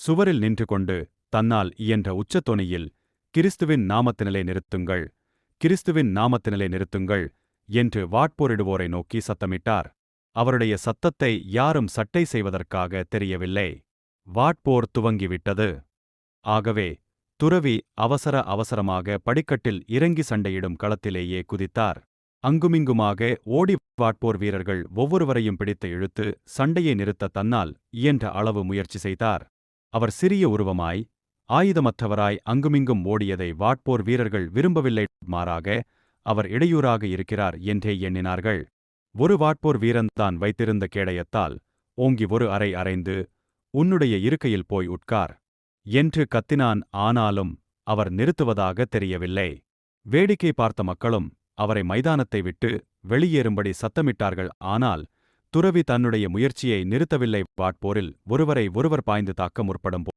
சுவரில் நின்று கொண்டு தன்னால் இயன்ற உச்சத்தொனியில் கிறிஸ்துவின் நாமத்தினிலே நிறுத்துங்கள் கிறிஸ்துவின் நாமத்தினிலே நிறுத்துங்கள் என்று வாட்போரிடுவோரை நோக்கி சத்தமிட்டார். அவருடைய சத்தத்தை யாரும் சட்டை செய்வதற்காக தெரியவில்லை. வாட்போர் துவங்கிவிட்டது. ஆகவே துறவி அவசர அவசரமாக படிக்கட்டில் இறங்கி சண்டையிடும் களத்திலேயே குதித்தார். அங்குமிங்குமாக ஓடி வாட்போர் வீரர்கள் ஒவ்வொருவரையும் பிடித்து இழுத்து சண்டையை நிறுத்த தன்னால் இயன்ற அளவு முயற்சி செய்தார். அவர் சிறிய உருவமாய் ஆயுதமற்றவராய் அங்குமிங்கும் ஓடியதை வாட்போர் வீரர்கள் விரும்பவில்லை. மாறாக அவர் இடையூறாக இருக்கிறார் என்றே எண்ணினார்கள். ஒரு வாட்போர் வீரன் தான் வைத்திருந்த கேடயத்தால் ஓங்கி ஒரு அறை அறைந்து உன்னுடைய இருக்கையில் போய் உட்கார் என்று கத்தினான். ஆனாலும் அவர் நிறுத்துவதாக தெரியவில்லை. வேடிக்கை பார்த்த மக்களும் அவரை மைதானத்தை விட்டு வெளியேறும்படி சத்தமிட்டார்கள். ஆனால் துறவி தன்னுடைய முயற்சியை நிறுத்தவில்லை. வாட்போரில் ஒருவரை ஒருவர் பாய்ந்து தாக்க முற்படும்